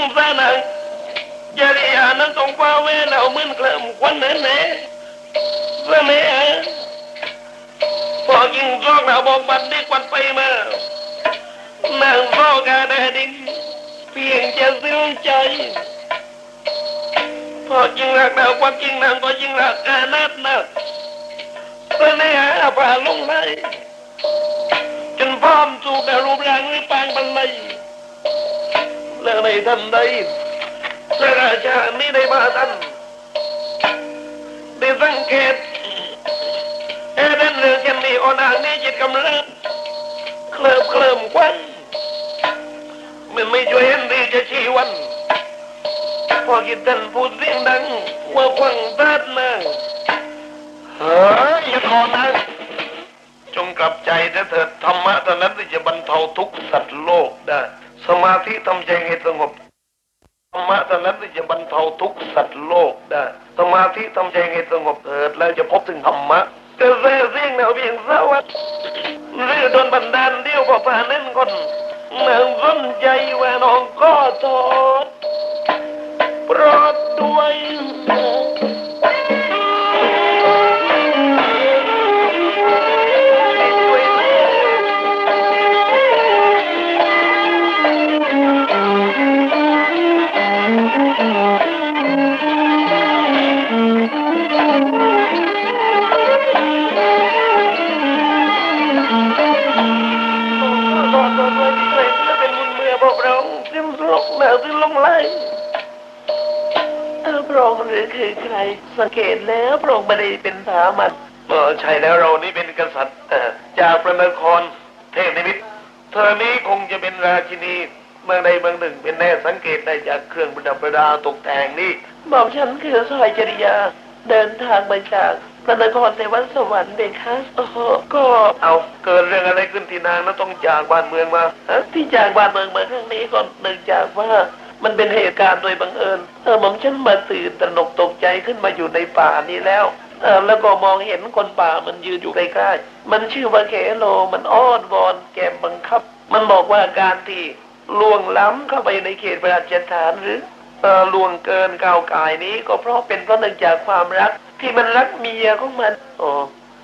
งสารนังจริยานั้นต้องฟ้าเวลาเหมือนเคลิมควันเน่เน่เสน่ห์พอยิงซอกเราบอกบัดดีกวันไปมานางซอกกาแดดินเพียงจะสิ้นใจ พอจริงรักเราความจริงนางก็จริงรักอานัดนะเสน่หาผ่าลงไหลจนพร้อมสู่กับรูปร่างหรือปางบรรลัย และในทันใดพระราชานี้ได้มาทันได้สังเกตเอเดนเรื่องเช่นนี้อนอ่างนี้จิตกำเริบเคลิบเคลิมควันมันไม่ช่วยเห็นดีจะชี้วันพอกินท่านพูดเสียงดังว่าควังทัดนะเฮ้ยอย่าทอนะจงกลับใจนะเถิดธรรมะเท่านั้นที่จะบรรเทาทุกข์สัตว์โลกได้ สมาธิทำใจให้สงบธรรมะเท่านั้นจะบรรเทาทุกสัตว์โลกได้สมาธิทำใจให้สงบเถิดแล้วจะพบถึงธรรมะแต่เสียเสียงแนวเพียงสวัสดิ์หรือโดนบันดาลเดียวพอผ่านนั้นคนนางสนใจว่าน้องก็โทษโปรดด้วย้อคือคือใครสังเกตแล้วพระองค์ไม่ได้เป็นสามัญเออใช่แล้วเรานี่เป็นกษัตริย์จากพระนครเทพนิมิตเธอนี้คงจะเป็นราชินีเมืองใดเมืองหนึ่งเป็นแน่สังเกตได้จากเครื่องประดับประดาตกแต่งนี่บอกฉันคือสอยจริยาเดินทางมาจากพระนครเทวสวรรค์เบคะโอ้โหก็เอาเกิดเรื่องอะไรขึ้นที่นางแล้วต้องจากบ้านเมืองมาที่จากบ้านเมืองมาครั้งนี้ก็เนื่องจากว่า มันเป็นเหตุการณ์โดยบังเอิญ เออหม่อมฉันมาตื่นตระหนกตกใจขึ้นมาอยู่ในป่านี้แล้วเออแล้วก็มองเห็นคนป่ามันยืนอยู่ใกล้ๆมันชื่อว่าเคโลมันอ้อนวอนแกมบังคับ มันบอกว่าการที่ล่วงล้ำเข้าไปในเขตพระราชฐานหรือเออล่วงเกินก้าวกายนี้ก็เพราะเป็นเพราะเนื่องจากความรัก ที่มันรักเมียของมัน โอ้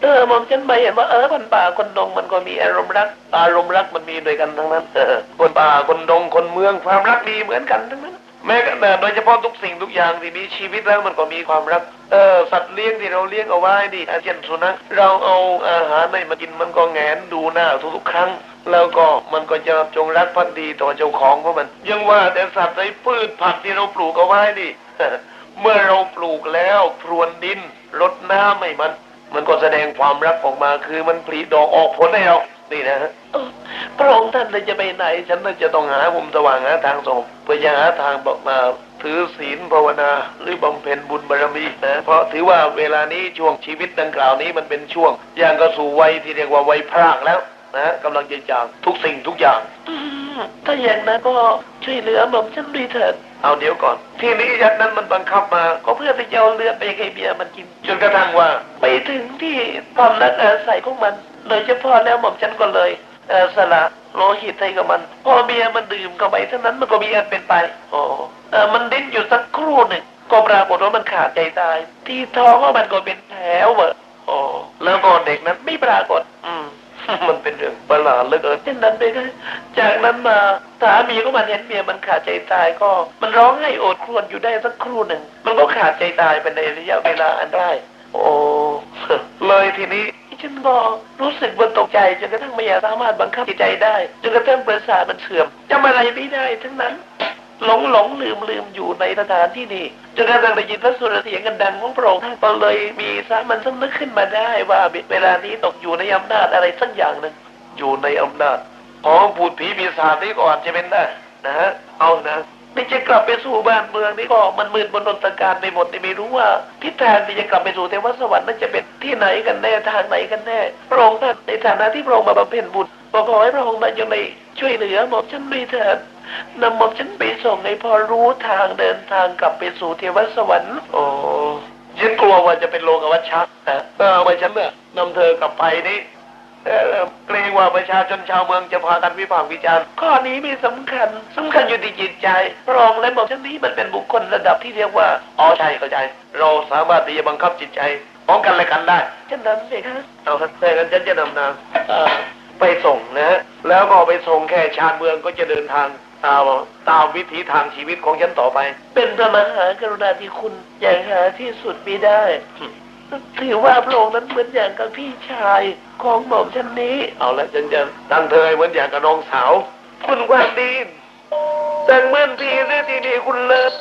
เออมอมฉันไปเห็นว่าเออคนป่าคนดงมันก็มีอารมณ์รัก อารมณ์รักมันมีด้วยกันทั้งนั้นเออคนป่าคนดงคนเมืองความรักมีเหมือนกันทั้งนั้นแม้แต่โดยเฉพาะทุกสิ่งทุกอย่างที่มีชีวิตแล้วมันก็มีความรัก เออสัตว์เลี้ยงที่เราเลี้ยงเอาไว้ดิอาเช่นสุนัขเราเอาอาหารในมากินมันก็แงนดูหน้าทุกๆครั้ง แล้วก็มันก็จะจงรักภักดีต่อเจ้าของของมัน ยังว่าแต่สัตว์ในพืชผักที่เราปลูกเอาไว้ดิเมื่อเราปลูกแล้วพรวนดินรดน้ำให้มัน มันก็แสดงความรักออกมาคือมันผลิดอกออกผลให้เรานี่นะฮะพระองค์ท่านเลยจะไปไหน ฉันน่าจะต้องหามุมสว่างหาทางส่งเพื่อจะหาทางบอกมาถือศีลภาวนาหรือบำเพ็ญบุญบารมีนะเพราะถือว่าเวลานี้ช่วงชีวิตดังกล่าวนี้มันเป็นช่วงย่างก็สู่วัยที่เรียกว่าวัยพรากแล้วนะกำลังจะจากทุกสิ่งทุกอย่างถ้าอย่างนั้นก็ช่วยเหลือหม่อมฉันด้วยเถิด เอาเดี๋ยวก่อน ที่นี้ยักษ์นั้นมันบังคับมา ก็เพื่อที่จะเอาเลือดไปให้เบียมันกิน จนกระทั่งว่า ไปถึงที่ความรักอาศัยของมัน โดยเฉพาะแล้วหม่อมฉันก็เลยเสละโลหิตให้กับมัน พอเบียมันดื่มเข้าไปเท่านั้นมันก็มีอันเป็นไปโอ้เอมันดิ้นอยู่สักครู่หนึ่งก็ปรากฏว่ามันขาดใจตาย ที่ท้องของมันก็เป็นแผลเวอะโอ้แล้วก็เด็กนั้นไม่ปรากฏ อืม มันเป็นเรื่องประหลาดเหลือเกินเช่นนั้นไปเลยจากนั้นมาสามีก็มาเห็นเมียมันขาดใจตายก็ มันร้องให้โอดครวญอยู่ได้สักครู่หนึ่ง มันก็ขาดใจตายไปในระยะเวลาอันได้โอ้เลยทีนี้ฉันก็รู้สึกว่าตกใจจนกระทั่งไม่สามารถบังคับจิตใจได้จนกระทั่งประสาทมันเสื่อมจำอะไรไม่ได้ทั้งนั้น หลงหลงลืมลืมอยู่ในสถานที่นี้จนกระทั่งได้ยินพระสุรเสียงกันดังของพระองค์ท่านก็เลยมีสามัญสำนึกขึ้นมาได้ว่าเวลานี้ตกอยู่ในอำนาจอะไรสักอย่างหนึ่งอยู่ในอำนาจของผูดผีปีศาจนี้ก่อนจะเป็นได้นะฮะเอานะนี่จะกลับไปสู่บ้านเมืองนี่ก็มันมืดบนนนตการไปหมดนี่ไม่รู้ว่าทิศทางที่จะกลับไปสู่เทวสวรรค์นั้นจะเป็นที่ไหนกันแน่ทางไหนกันแน่พระองค์ท่านในฐานะที่พระองค์มาบำเพ็ญบุญก็ขอให้พระองค์นั้นยังได้ช่วยเหลือหมอมฉันด้วยเถิด นำหม่อมฉันไปส่งให้พอรู้ทางเดินทางกลับไปสู่เทวสวรรค์ โอ้ฉันกลัวว่าจะเป็นโลกวัชชะนะเออว่าฉันเนี่ยนำเธอกลับไปนี่เอ่อเกรงว่าประชาชนชาวเมืองจะพากันวิพากษ์วิจารณ์ข้อนี้มีสำคัญสำคัญอยู่ที่จิตใจพระองค์และหม่อมฉันนี้มันเป็นบุคคลระดับที่เรียกว่าอ๋อใช่เข้าใจ เราสามารถที่จะบังคับจิตใจของกันและกันได้ฉะนั้นสิครับเอาครับแต่งั้นฉันจะนำนางเอ่อไปส่งนะฮะแล้วก็ไปส่งแค่ชานเมืองก็จะเดินทาง ตามตามวิถีทางชีวิตของฉันต่อไป เป็นพระมหากรุณาธิคุณอย่างหาที่สุดไม่ได้ ถือว่าพระองค์นั้นเหมือนอย่างกับพี่ชายของหม่อมฉันนี้ เอาละฉันจะตั้งเธอให้เหมือนอย่างกับน้องสาว คุณความดีแต่งเหมื่อนพี่เสียทีนี้คุณเลิศ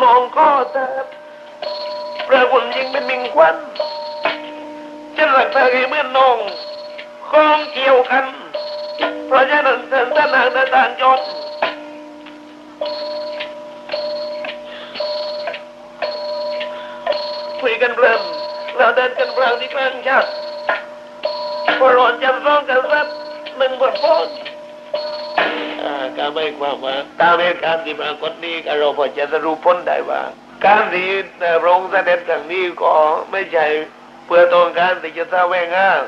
มองก็ตาพระคุณยิ่งเป็นมิงควันฉันรักเธอให้เหมือนน้องคล้องเกี่ยวกันเพ ราะฉะนั้นเธอท่านนางเดินทางยศคุยกันเพลินเราเดินกันเพลินที่กลางชาติพอร้อนจำร้องกันสักหนึ่งบทฟ้อนการไม่ความว่าตามเหตุการณ์ที่ปรากฏนี้เราพอจะสรุปพ้นได้ว่า การที่พระองค์เสด็จครั้งนี้ก็ไม่ใช่เพื่อต้องการที่จะสร้างแวงอ้าง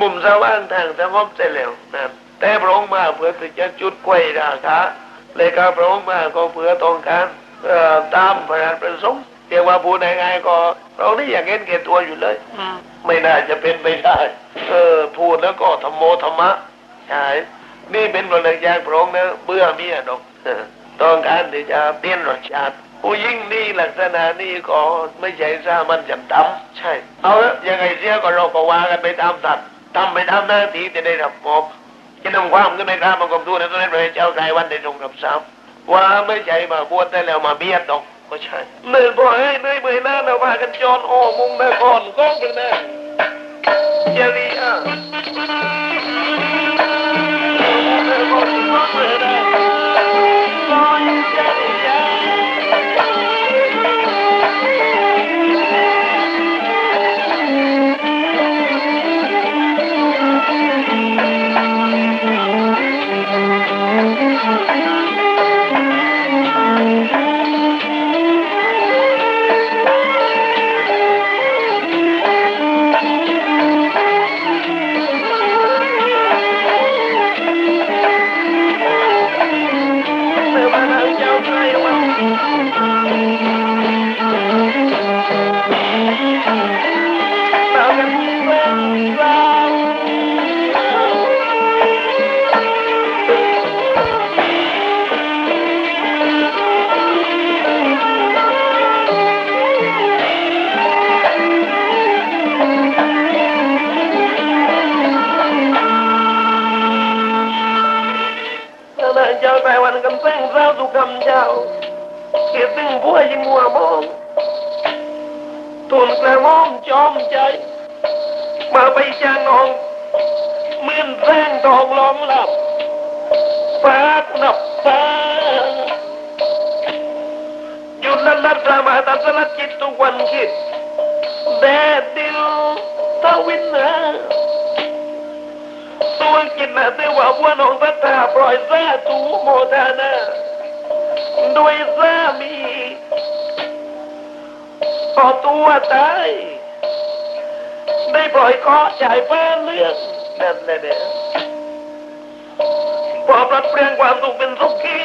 มุมสว่างทางสงบเสร็จแล้วนะ แต่พระองค์มาเพื่อที่จะจุดกล้วยราคาเลยก็พระองค์มาก็เพื่อต้องการเอ่อตามพระราชประสงค์เรียกว่าพูดง่ายๆก็เรานี่อยากเห็นแก่ตัวอยู่เลยไม่น่าจะเป็นไปได้ เออ พูดแล้วก็ธรรมโมธรรมะใช่นี่เป็นบทยากพระองค์นะเบื่อเมียดอกเออต้องการที่จะเปลี่ยนรสชาติผู้ยิ่งนี่ลักษณะนี่ก็ไม่ใช่สามันจำตำใช่ เอาละยังไงเสียก็เราก็ว่ากันไปตามสัตว์ทำไปตามหน้าที่จะได้รับมอบ จะนำความขึ้นในข้ามังกรทูตในตอนนั้นพระเจ้ากายวันได้ทรงรับทราบว่าไม่ใช่มาบวชได้แล้วมาเบียดดอกก็ใช่เนื่อยบ่อยเนื่อยเมื่อหน้าเราพากันจอนโอ้มุงแม่ก้องไปแน่เจรีอะ วันคิดแดดดิลทวินนาตัวกินนะเตว่าวัวน้องตัตาปล่อยซาตูโมทานาด้วยสามีเอตัวตายได้ปล่อยเคาะจ่ายฟ้าเลือกนั่นแหละเนี่ยพอปรับเปลี่ยนความสุขเป็นสุขี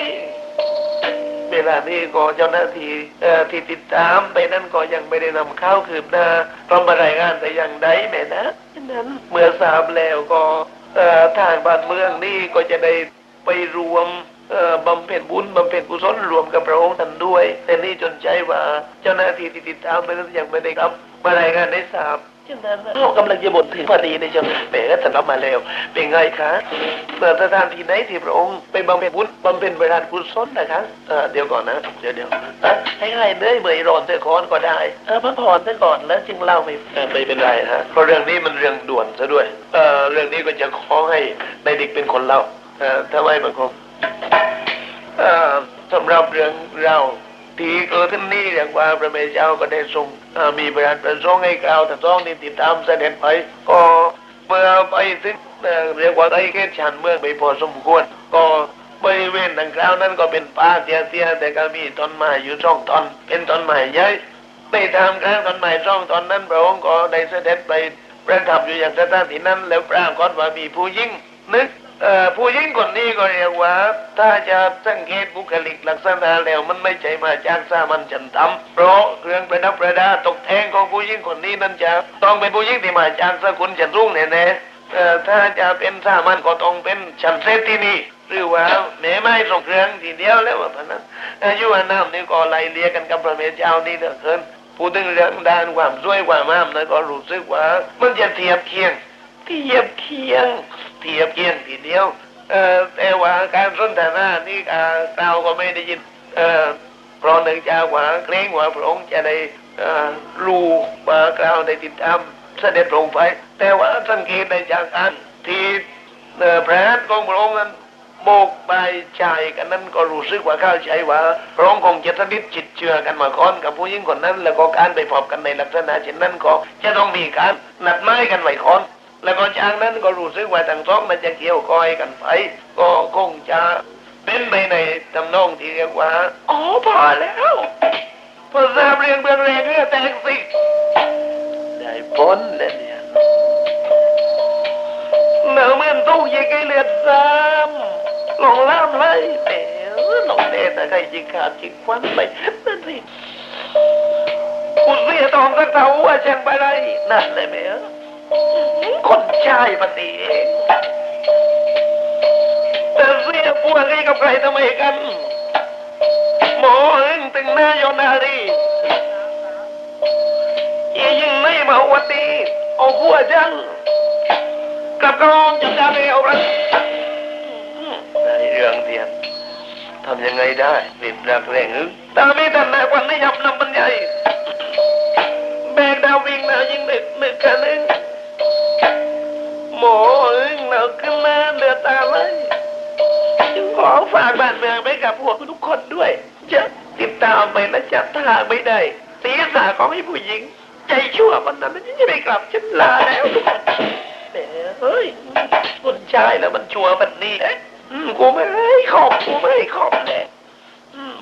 เวลานี้ก็เจ้าหน้าที่เอ่อที่ติดตามไปนั่นก็ยังไม่ได้นำเข้าวคืบหน้าต้องมารายงานแต่อย่างใดแม่นะฉะนั้นเมื่อทราบแล้วก่อทางบ้านเมืองนี่ก็จะได้ไปรวมเอ่อบำเพ็ญบุญบำเพ็ญกุศลรวมกับพระองค์ท่านด้วย แต่นี่จนใจว่าเจ้าหน้าที่ที่ติดตามไปนั้นยังไม่ได้รับมารายงานได้ทราบ ฉะนั้นเรากำลังจะบ่นถึงพอดีในจังแหมก็สำรับมาแล้ว เป็นไงคะเปิดสถานที่ไหนที่พระองค์ไปบำเพ็ญบุญบำเพ็ญประทานกุศลนะคะเออเดี๋ยวก่อนนะ เดี๋ยวเดี๋ยวอะให้ใครเนื่อยเมื่อยร้อนเตะคอนก็ได้เออพักผ่อนซะก่อนแล้วจึงเล่าไม่เออไม่เป็นไรฮะเพราะเรื่องนี้มันเรื่องด่วนซะด้วยเออเรื่องนี้ก็จะขอให้นายดิกเป็นคนเล่าเออถ้าไม่มันคงเอ่อสำหรับเรื่องเรา ที่เกิดขึ้นนี้เรียกว่าพระเมเจ้าก็ได้ทรงมีประานประสงค์ให้กล่าวแต่ต้องนี่ติดตามเสด็จไปก็เมื่อไปถึงเรียกว่าไอ้เขตชานเมืองไปพอสมควร ก็บริเวณดังกล่าวนั้นก็เป็นป่าเตี้ยๆแต่ก็มีต้นไม้อยู่สองต้นเป็นต้นไม้ใหญ่ในทางกลางต้นไม้สองต้นนั้นพระองค์ก็ได้เสด็จไปประทับอยู่อย่างสถานที่นั้นแล้วปรากฏว่ามีผู้หญิงนึก ผู้หญิงคนนี้ก็เรียกว่า ถ้าจะสังเกตบุคลิกลักษณะแล้วมันไม่ใช่มาจากสามัญชนธรรมเพราะเครื่องประดับประดาตกแต่งของผู้หญิงคนนี้นั้นจะต้องเป็นผู้หญิงที่มาจากสกุลชั้นรุ่งแน่ๆเอ่ถ้าจะเป็นสามัญก็ต้องเป็นชันเศรษฐีนี่หรือว่าแม่ไม้ส่งเครื่องทีเดียวแล้วว่าพระนั้นอายุอานามนี่ก็ไล่เลียกันกับพระเมเจ้านี่เหลือเกินพูดถึงเรื่องด้านความสวยความงามนะก็รู้สึกว่ามันจะเทียบเคียง เทียบเคียงเทียบเคียงทีเดียวแต่ว่าการสนทนานี่อ่าเราก็ไม่ได้ยินเพราะหนึ่งจากว่าเกรงว่าพระองค์จะได้รู้ว่าเราได้ติดตามเสด็จพระองไป แต่ว่าสังเกตได้จากการที่เอ่อพร์ของพระองค์นั้นโบกใบชายกันนั้นก็รู้สึกว่าเข้าใจว่าพระองค์คงจะสนิทจิตเชื่อกันมาก่อนกับผู้หญิงคนนั้น แล้วก็การไปพบกันในลักษณะเช่นนั้นก็จะต้องมีการนัดหมายกันไว้ก่อน แล้วก็จากนั้นก็รู้สึกว่าทั้งสองมันจะเกี่ยวก้อยกันไปก็คงจะเป็นไปในทำนองที่เรียกว่าอ๋อพอแล้วพอทราบเรื่องเบื้องแรกเรื่องแต่งสิได้พ้นแล้วเนี่ยเหนือเมื่อนตู้ยิงไอเลือดซ้ำลงล่ามไล่แหมลงเดแต่ใครจิงขาดจิงควันไปนั่นสิกูเสียทองสักเท่าว่าเช่นไปไรนั่นเลยแหม คนชายปฏิเองแต่เสียพวกนี้กับใครทำไมกัน หมอเองตึงหน้าโยนารียี่ยิงไม่มาวันดีเอาพวกจังกับกองจังดาเบลรันในเรื่องเดียนทำยังไงได้รีบรักแรงหึตาไม่ทันนายวันนี้ยับนำบรรยายแบกดาววิ่งแล้วยิงนึกนึกกันนึงหม อเอ้ยเราขึ้นมาเดือดตาเลย ขอฝากบ้านเมืองไปกับพวกทุกคนด้วย จะติดตามไปและจับทางไม่ได้ศีรษะของไอ้ผู้หญิง ใจชั่วมันนั้นมันจะไม่กลับฉันลาแล้วทุกคนแหมเฮ้ยคนชายแล้วมันชั่วแบบนี้เอ๊ะอืมกูไม่ให้ขอบกูไม่ให้ขอบแหละ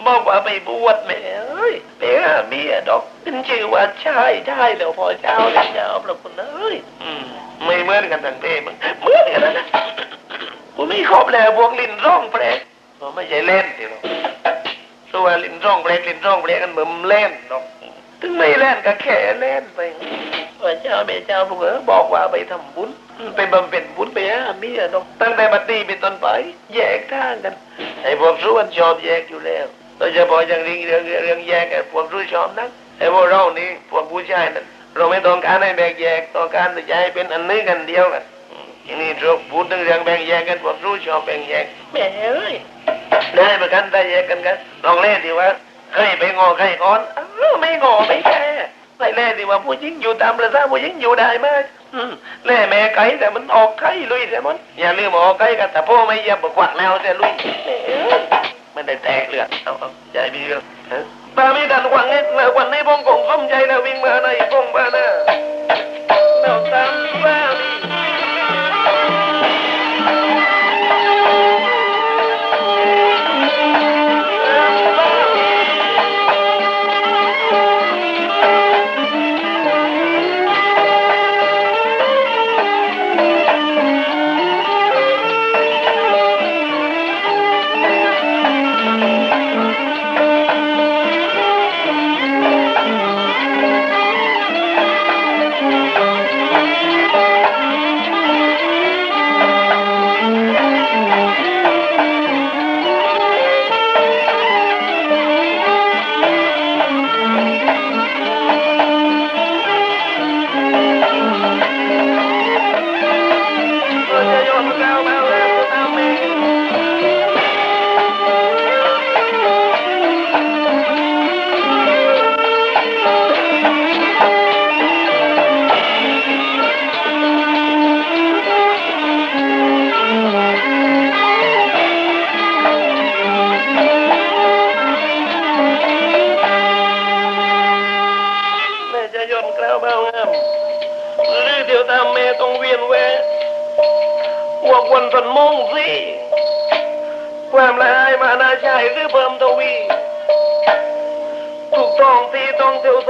บอกว่าไปบวชแหม่เอ้ยเปียเมียดอกเป็นชื่อว่าชายได้แล้วพอเจ้าแล้วเจ้าพระคุณเอ้ยอืมไม่เหมือนกันทั้งเพมึงเหมือนกันนะกูไม่ครบแล้วพวกลิ้นร่องแปลกก็ไม่ใช่เล่นทีหรอกตัวลิ้นร่องแปลกลิ้นร่องแปลกกันเหมือนเล่นหรอกถึงไม่เล่นก็แค่เล่นไปว่าเจ้าแม่เจ้าพวกเออบอกว่าไปทำบุญไปบำเพ็ญบุญไปหาเมียดอกตั้งแต่บัดนี้เป็นต้นไป แยกทางกันไอ้พวกรู้วันชอบแยกอยู่แล้ว โดยเฉพาะอย่างเรื่องเรื่องเรื่องแยกไอ้พวกรู้ชอบนักไอ้พวกเรานี่พวกผู้ชายนั่นเราไม่ต้องการให้แบ่งแยกต้องการที่จะให้เป็นอันนี้กันเดียวกันอืมทีนี้เราพูดถึงเรื่องแบ่งแยกกันพวกรู้ชอบแบ่งแยกแหม่เอ้ยได้ประกันได้แยกกันกันลองเล่นดีว่าใครไปงอใครก่อนอ้าวไม่งอไม่แพ้ไปเล่นดีว่าผู้หญิงอยู่ตามประษาผู้หญิงอยู่ได้ไหมอืมแล่แม่ไก่แต่มันออกไข่ลุยแต่มันอย่าลืมออกไข่กันแต่พ่อไม่เยี่ยมบอกวักแนวแต่ลุย แหม่ได้แตกเลือดเอาใจมีเรื่องตาไม่ดันหวังให้แล้ววันนี้พงกงสมใจนะวิ่งมาในพงมาหน้าแล้วตามว่านี่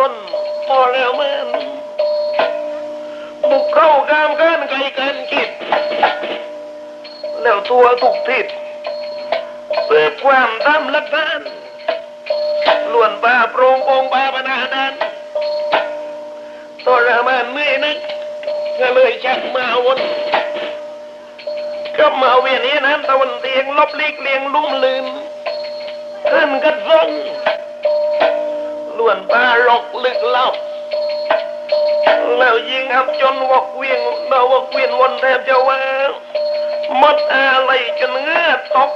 ต้นพอแล้วมันบุกเข้ากามกันไกลกันคิด แล้วตัวทุกทิศเปิดความตามลักฐานล้วนป่าโปรงองค์ป่าปนาดานทรมานเมื่อนักก็เลยชักมาวนกลับมาเวียนนี้น้ำตะวันเตียงลบลีกเลียงลุ่มลืนขึ้นกระซง ส่วนป่าหลอกลึกลับแล้วยิงครับจนวกเวียงเราวกเวียนวนแทบจะว่างมดอะไรจนเงือตก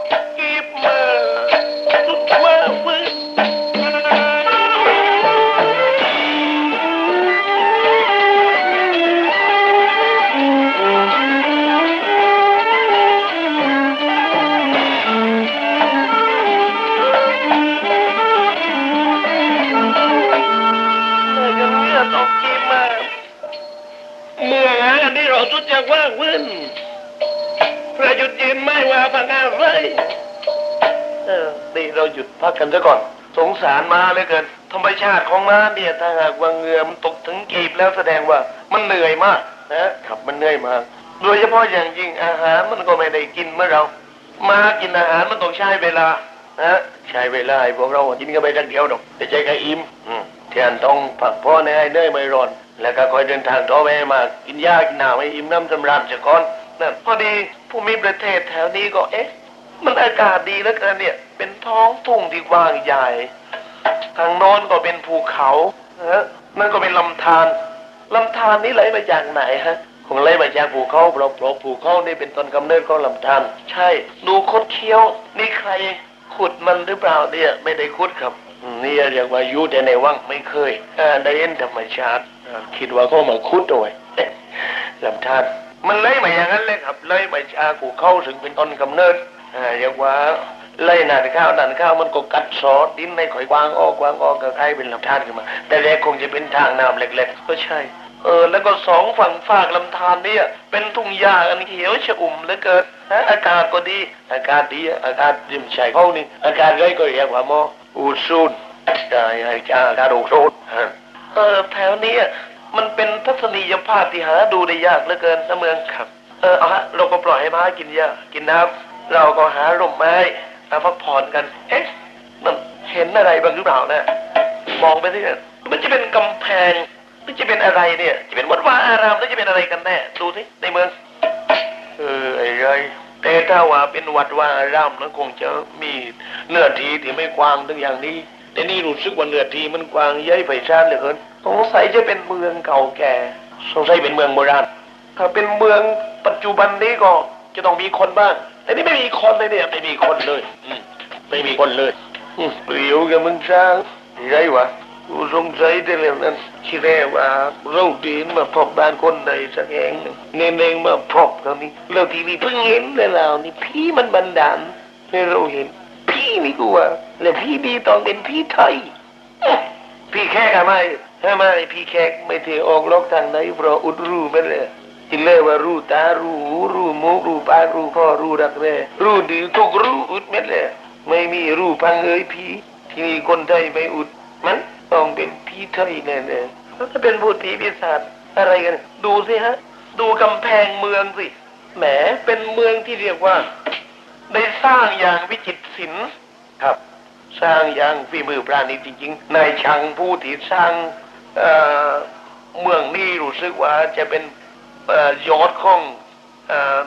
จากว่างพื้นเพื่อหยุดยืนไม่ว่าพังงาไรเออดีเราหยุดพักกันซะก่อน สงสารมาเหลือเกินธรรมชาติของม้าเนี่ยถ้าหากว่าเหงือมันตกถึงกีบแล้วแสดงว่ามันเหนื่อยมากนะครับมันเหนื่อยมาก โดยเฉพาะอย่างยิ่งอาหารมันก็ไม่ได้กินเมื่อเรา มากินอาหารมันต้องใช้เวลานะใช้เวลาให้พวกเรากินกันไปทักเดียวดอกแต่ใจก็อิ่มอืมแทนต้องผักพ่อในให้เนื่อยไม่ร้อน แล้วก็คอยเดินทางต่อไปมากินยากินหน้ำให้อิ่มน้ำสำราญเสียก่อนนั่นพอดีผู้มีประเทศแถวนี้ก็เอ๊ะ มันอากาศดีเหลือเกินเนี่ย เป็นท้องทุ่งที่กว้างใหญ่ ทางโน้นก็เป็นภูเขาฮะนั่นก็เป็นลำธารลำธารนี้ไหลมาจากไหนฮะคงไหลมาจากภูเขาเพราะเพราะภูเขานี่เป็นต้นกำเนิดของลำธารใช่ ดูคดเคี้ยว นี่ใครขุดมันหรือเปล่าเนี่ยไม่ได้ขุดครับนี่เรียกว่าอยู่แต่ในวังไม่เคยอ่าได้เห็นธรรมชาติ คิดว่าเขามาขุดเอาไว้ลำธารมันเลยมาอย่างนั้นเลยครับเลยมาจากูเข้าถึงเป็นต้นกำเนิดอ่าเรียกว่าไล่หนาข้าวหนานข้าวมันก็กัดซอสดินในข่อยกวางออกกวางออกก็คล้เป็นลำธารขึ้นมา แต่แรกคงจะเป็นทางน้ำเล็กๆก็ใช่ เออ แล้วก็สองฝั่งฝากลำธารเนี่ยเป็นทุ่งหญ้าอันเขียวชอุ่มเหลือเกินนะอากาศก็ดี อากาศดีอากาศริมชายเขานี่อากาศเลยก็เรียกว่าหมออูซูนได้อากาศโอโซนฮะเออแถวนี้ มันเป็นทัศนียภาพที่หาดูได้ยากเหลือเกินนะเมืองครับ เออเอาฮะเราก็ปล่อยให้ม้ากินหญ้ากินน้ำเราก็หาร่มไม้มาพักผ่อนกัน เอ๊ะมันเห็นอะไรบ้างหรือเปล่านะมองไปที่นั่นมันจะเป็นกำแพงมันจะเป็นอะไรเนี่ย จะเป็นวัดวาอารามแล้วจะเป็นอะไรกันแน่ดูสิในเมือง เออไอ้ไรแต่ถ้าว่าเป็นวัดวาอารามนั้นคงจะมีเนื้อที่ที่ไม่กว้างถึงอย่างนี้แต่นี่รู้สึกว่าเนื้อที่มันกว้างใหญ่ไพศาลเหลือเกิน สงสัยจะเป็นเมืองเก่าแก่ สงสัยเป็นเมืองโบราณ ถ้าเป็นเมืองปัจจุบันนี้ก็จะต้องมีคนบ้าง แต่นี่ไม่มีคนเลยเนี่ย ไม่มีคนเลย อืมไม่มีคนเลยอืมเดี๋ยวกับมึงสร้างไรวะกูสงสัยแต่เรื่องนั้นคิดแน่ว่าเราดีนมาพบบ้านคนใดสักแห่งหนึ่งเน่งเน่งมาพบตรงนี้เราทีนี้เพิ่งเห็นเลยเรานี่พี่มันบันดาลให้เราเห็น พี่นี่กูว่าแล้วพี่ดีต้องเป็นพี่ไทยพี่แขกทำไม ทำไมพี่แขกไม่เทออกลอกทางไหนเพราะอุดรูไปเลยจิเลยว่ารูตารูหูรูมูกรูปากรูคอรูรักแร้รูดีทุกรูอุดเม็ดเลยไม่มีรูพังเอ้ยพี่ที่นี่คนไทยไม่อุด มันต้องเป็นพี่ไทยแน่ๆแล้วจะเป็นพูดผีปีศาจอะไรกัน ดูสิฮะ ดูกำแพงเมืองสิแหมเป็นเมืองที่เรียกว่า ได้สร้างอย่างวิจิตรศิลป์ครับ สร้างอย่างฝีมือปราณีจริงๆนายช่างผู้ที่สร้าง เอ่อเมืองนี้รู้สึกว่าจะเป็นเอ่อยอดของเอ่อ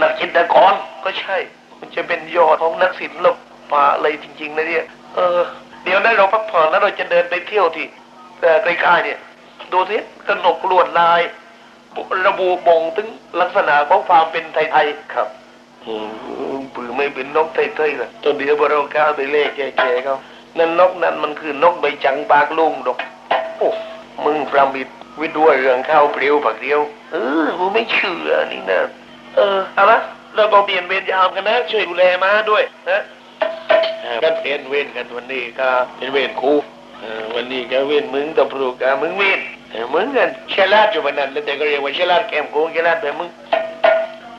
นักจิตรกรก็ใช่มันจะเป็นยอดของนักศิลปะอะไรจริงๆนะเนี่ยเออเดี๋ยวได้เราพักผ่อนแล้วเราจะเดินไปเที่ยวที่เอ่อใกล้ๆเนี่ย ดูสิกระหนกลวดลาย ระบุบ่งถึงลักษณะของความเป็นไทยๆครับอืมปือไม่เป็นนกไทยๆเลยตอนเดียวพอเราก้าวไปเลขแก่ๆเขานั่นนกนั้นมันคือนกใบจังปากลุงดอกโอ้ มึงประมิดวิทย์ด้วยเรื่องข้าวเปรี้ยวผักเดียว เออกูไม่เชื่อนี่นะ เออเอาละเราก็เปลี่ยนเวรยามกันนะช่วยดูแลมาด้วยนะกันเปลี่ยนเวรกันวันนี้ก็เป็นเวรครูเออวันนี้ก็เวรมึงตำรวจกับมึงเวรเออมึงกันฉลาดอยู่วันนั้นแล้วแต่ก็เรียกว่าฉลาดแกมโกงฉลาดแบบมึง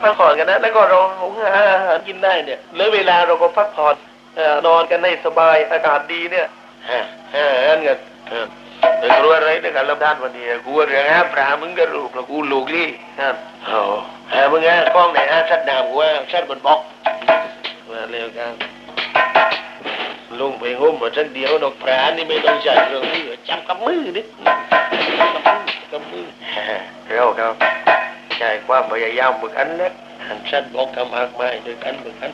พักผ่อนกันนะ แล้วก็เราหุงหาอาหารกินได้เนี่ยเหลือเวลาเราก็พักผ่อนเอ่อนอนกันให้สบายอากาศดีเนี่ยฮะฮะอันกัน เออเดี๋ยวกลัวอะไรในการรับด้านวันนี้กลัวเรื่องหาปลามึงก็รู้เพราะกูลูกลี่ครับโอ้หามึงฮะกล้องไหนฮะชัดดาวกูว่าชัดบนบล็อกมาเร็วกันลงไปงมมาสักเดียวนกปลานี่ไม่ต้องใช้เครื่องมือจับกับมือนี่กับมือเร็วครับใช่ความพยายามเหมือนกันนะหันชัดบอกกำหักไม้ด้วยกันเหมือนกัน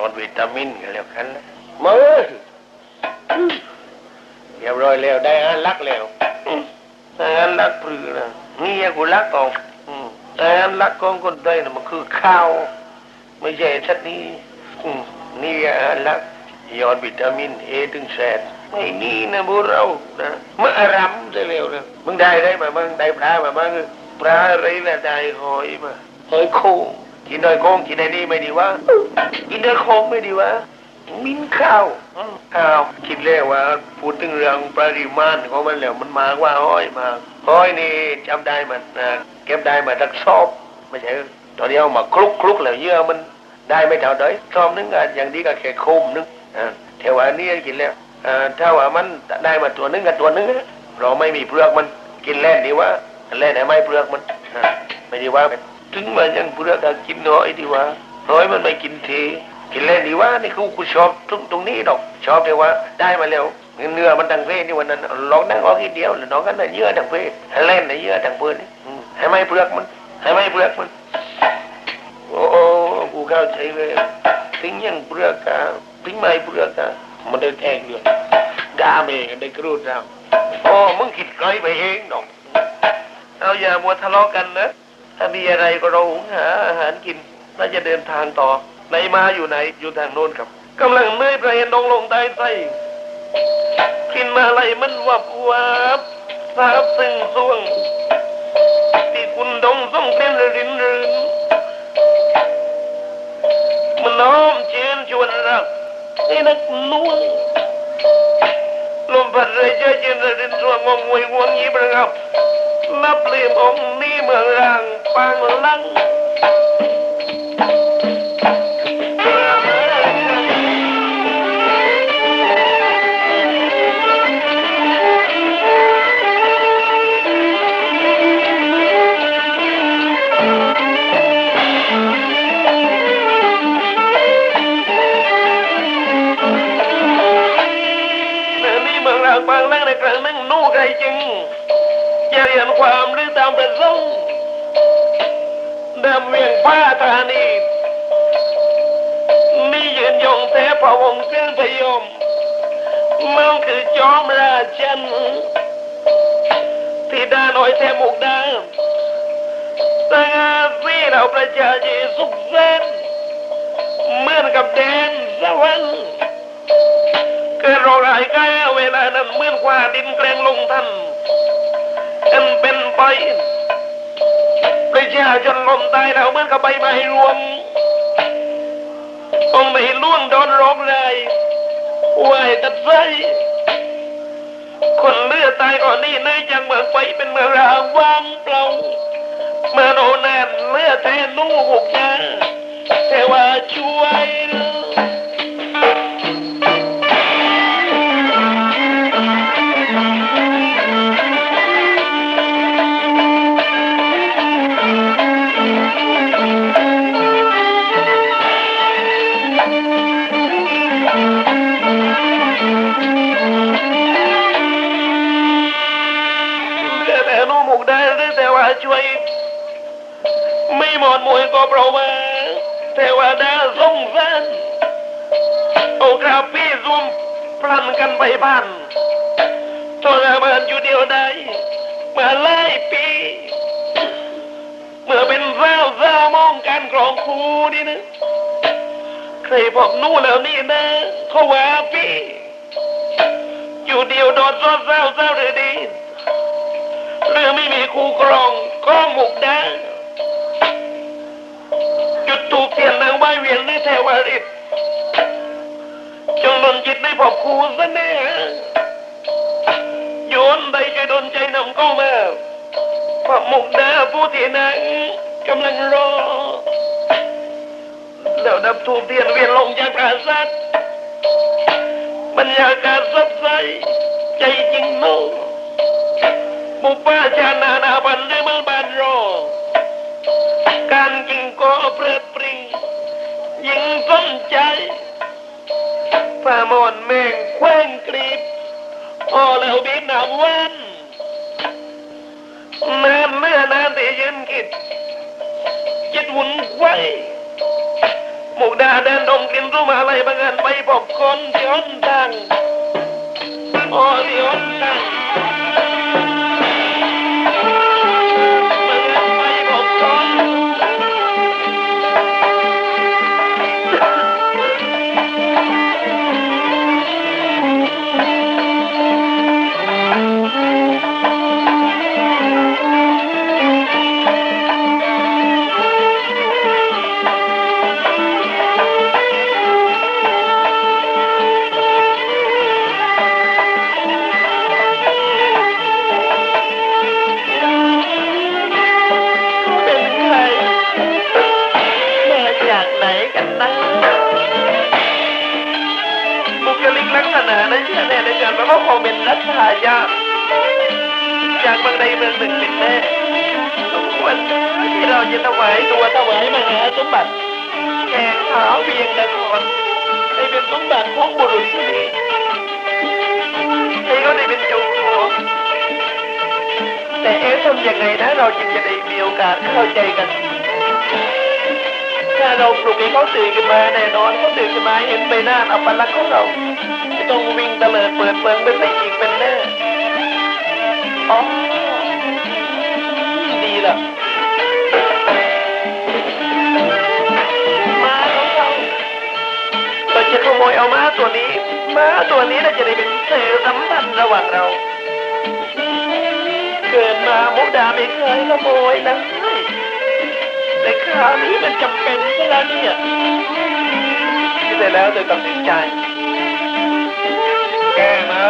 โยนวิตามินกันแล้วกันนะมือเรียบร้อยแล้วได้อาหารลักแล้วอาหารลักปรือนะนี่ยกูลักกองอืมอาหารลักกองคนได้นะมันคือข้าวไม่ใช่ชัดนี้อืมนี่อาหารลักยอดวิตามินเอถึงแสนไม่นี่นะบุเรานะเมื่ออารมได้เร็วนะมึงได้ได้มาบ้างได้ปลามาบ้างปลาอะไรนะได้หอยมาหอยโคง กินหอยโคงกินไอ้นี่ไม่ดีวะกินหอยโคงไม่ดีวะมินข้าวอืมข้าวคิดแล้วว่าพูดถึงเรื่องปริมาณของมันแล้วมันมากว่าห้อยมากห้อยนี่จำได้มันนะเก็บได้มาทักซอบไม่ใช่ตอนนี้เอามาคลุกคลุกแล้วเยื่อมันได้ไม่เท่าใดซอมนึงอะอย่างดีก็แค่โคมนึงอ่าเทวานี่กินแล้วอ่าถ้าว่ามันได้มาตัวนึงกับตัวนึงอะเราไม่มีเปลือกมันกินแล่นดีว่าแล่นไหนไม่เปลือกมันอ่าไม่ดีว่า ถึงมันยังเปลือกก็กินน้อยดีว่าน้อยมันไม่กินเทกินแล่นดีว่านี่คือกูชอบตรงตรงนี้ดอกชอบแต่ว่าได้มาแล้วเนื้อมันดังเพศนี่วันนั้นลองนั่งออกทีเดียวแล้วน้องก็น่ะเยื่อดังเพศให้เล่นน่ะเยื่อดังเพศนี่ให้ไม่เปลือกมันให้ไม่เปลือกมันโอ้โอ้กูเข้าใจเลยทิ้งยังเปลือกกาทิ้งไม่เปลือกกามันได้แทงเรื่องด่าเมงได้กรูดเราโอ้มึงคิดไกลไปเองดอกเอาอย่ามัวทะเลาะกันนะ ถ้ามีอะไรก็เราหุงหาอาหารกินน่าจะเดินทางต่อไหนมาอยู่ไหนอยู่ทางโน้นครับกำลังเนื่อยประเห็นดงลงใต้ไส้กินมาอะไรมันวับวับทราบซึ่งส่วงที่คุณดงส่งเต้นรินรินมันน้อมเชิญชวนรักให้นักนวลลมพัดเลยเจอเจนรินสวงงงวยงวงยีประกับ นับลี่ยมองค์นี้เมืองรางปังลัง ป้าธานีนี่ยืนยงแท้พระวงศ์เส้นพยมมันคือจอมราชันที่ดาหน่อยแท้มุกดาสง่าสีเราประชาชนสุขเส้นเหมือนกับแดนสวรรค์เกิดรคร้ายกาเวลานั้นเหมือนกว่าดินแกลงลงทันอันเป็นไป ประชาจนลมตายแล้วเหมือนกับใบไม้รวมองค์ไม่ล่วงโดนโรคร้ายไหวตัดไฟคนเลือดตายก่อนนี่เนื่อยังเมืองไปเป็นเมืองรางว่างเปล่าเมื่อโนแน่นเลือดแทนลูกหกยาแท่วาช่วยเลย ก็เพราะว่าแต่ว่าดาสงสารโอ้ครับพี่ซุ่มพลันกันไปบ้านทรมานอยู่เดียวได้มาไล่ปีเมื่อเป็นเศร้าเร้ามองการกรองครูนี่นะใครบอกนู่นแล้วนี่นะเขาว่าพี่อยู่เดียวโดนซ้อนเร้าเศร้าหรือดีเรื่องไม่มีคู่ครองก็หมุกได้ ถูกเทียนนางไหวเวียนในเทวาริตจงดนจิตในพบครูซะแน่โยนใดจะดนใจนำเข้ามาพระมุกดาผู้ที่นางกำลังรอแล้วนับทูบเทียนเวียนลงจากปราสาทบรรยากาศสดใสใจจริงโนบุปผาชานานาบันได้มืองบา ปรียิ่งสนใจฝ่ามอนแมงแคว้งกรีบพอแล้วบีบหนาวันนานเมื่อนานแต่ยืนคิดจิตหมุนไว้หมูดาเดินดมกลิ่นรู้มาอะไรบางอันไปบอกคนที่อ้อนดังโอ้ที่อ้อนดัง คงเป็นรัฐายาจากเมืองใดเมืองหนึ่งเป็นแน่สมควรที่เราจะถวายตัวถวายมหาสมบัติแก่ขาวเพียงนครให้เป็นสมบัติของบุรุษผู้นี้ให้เขาได้เป็นเจ้าของแต่เอ๊ะทำยังไงนะ เราจึงจะได้มีโอกาสเข้าใจกันถ้าเราปลุกให้เขาตื่นขึ้นมาแน่นอนเขาตื่นขึ้นมาเห็นใบหน้าอัปลักษณ์ของเรา จะต้องวิ่งเตลิดเปิดเปิงเป็นไปอีกเป็นแน่อ๋อดีละม้าของเราเราจะขโมยเอาม้าตัวนี้ม้าตัวนี้น่าจะได้เป็นสื่อสัมพันธ์ระหว่างเราเกิดมามุกดาไม่เคยขโมยนะแต่คราวนี้มันจำเป็นแล้วเนี่ยที่ได้แล้วเธอตัดสินใจ ก้มา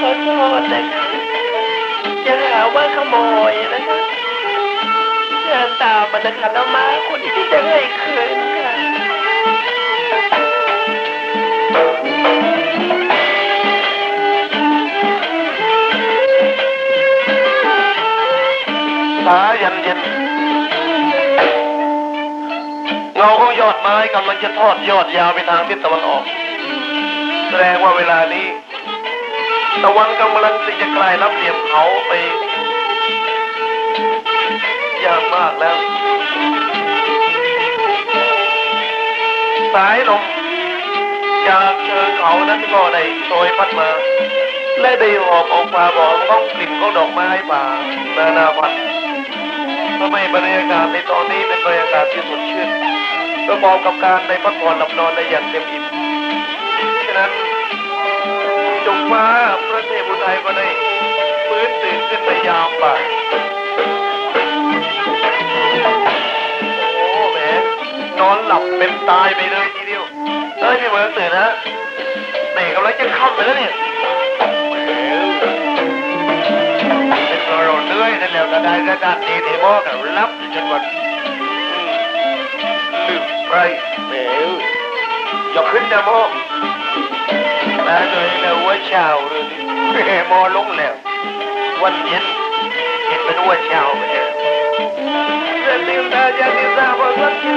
ขอโทษนะคะอย่าหาว่าขโมยนะคะเดินตามมานะคะแล้วมาคนที่จะให้คืนค่ะสายันเย็น เงาของยอดไม้กำลังจะทอดยอดยาวไปทางทิศตะวันออก แสดงว่าเวลานี้ ตะวันกำลังจะกลายรับเหลี่ยมเขาไปยากมากแล้ว สายลมจากเชิงเขานั้นก็ได้โชยพัดมา และได้หอบออกมาบอกต้องกลิ่นของดอกไม้ป่านานาพันธุ์ทำให้บรรยากาศในตอนนี้เป็นบรรยากาศที่สดชื่น ประกอบกับการในพักผ่อนหลับนอนได้อย่างเต็มอิ่มฉะนั้นจงฟ้าพระเทพอุทัยก็ได้ฟื้นตื่นขึ้นในยามบ่ายโอ้แหมนอนหลับเป็นตายไปเลยทีเดียวเอ้ยพี่เหมือนตื่นนะแม่กำลังจะค่ำไปแล้วเนี่ยเป็นเราเหนื่อยนั่นแหละก็ได้ก็ด้านนี้ที่บอกเรารับจนวัน ไปเบลอย่าขึ้นนะโมมาเลยนะว่าช้าเลยแหมมอลงแล้ว วันเย็นเห็นเป็นว่าชาวไปเลยเรื่องนี้ตาจะติดตามว่าสักที